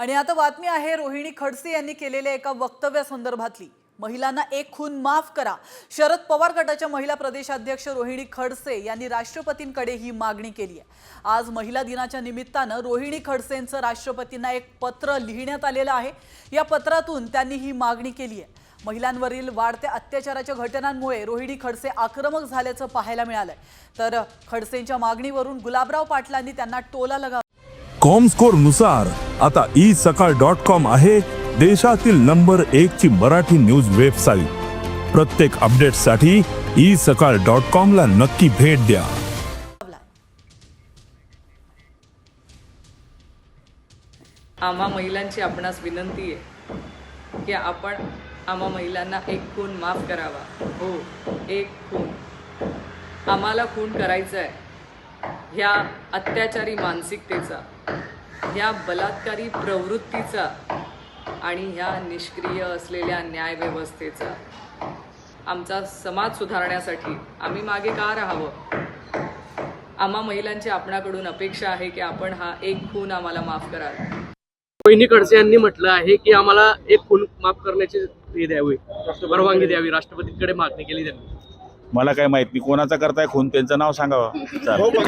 आणि आता बातमी आहे रोहिणी खडसे यांनी केलेल्या एका वक्तव्यासंदर्भातली महिलांना एक खून माफ करा. शरद पवार गटाच्या महिला प्रदेशाध्यक्ष रोहिणी खडसे यांनी राष्ट्रपतींकडे ही मागणी केली आहे. आज महिला दिनाच्या निमित्तानं रोहिणी खडसेंचं राष्ट्रपतींना एक पत्र लिहिण्यात आलेलं आहे. या पत्रातून त्यांनी ही मागणी केली आहे. महिलांवरील वाढत्या अत्याचाराच्या घटनांमुळे रोहिणी खडसे आक्रमक झाल्याचं पाहायला मिळालंय. तर खडसेंच्या मागणीवरून गुलाबराव पाटलांनी त्यांना टोला लगा कॉमस्कोरनुसार आता ई सकाळ डॉट कॉम आहे देशातील नंबर एक ची मराठी न्यूज वेबसाईट. प्रत्येक अपडेटसाठी ई सकाळ डॉट कॉम ला नक्की भेट द्या. आम्हा महिलांची आपणास विनंती आहे की आपण आम्हा महिलांना एक खून माफ करावा. हो एक खून. आम्हाला खून करायचा आहे ह्या अत्याचारी मानसिकतेचा. ह्या बलात्कारी प्रवृत्तीचा आणि ह्या निष्क्रिय असलेल्या न्यायव्यवस्थेचा आमचा समाज सुधारण्यासाठी आम्ही मागे का राहावं? आम्हा महिलांची आपणाकडून अपेक्षा आहे की आपण हा एक खून आम्हाला माफ कराल. रोहिणी खडसे यांनी म्हटलं आहे की आम्हाला एक खून माफ करण्याची हे द्यावी परवानगी द्यावी राष्ट्रपतींकडे मागणी केली त्यांनी. मला काय माहीत नाही कोणाचा करताय खून? त्यांचं नाव सांगावं.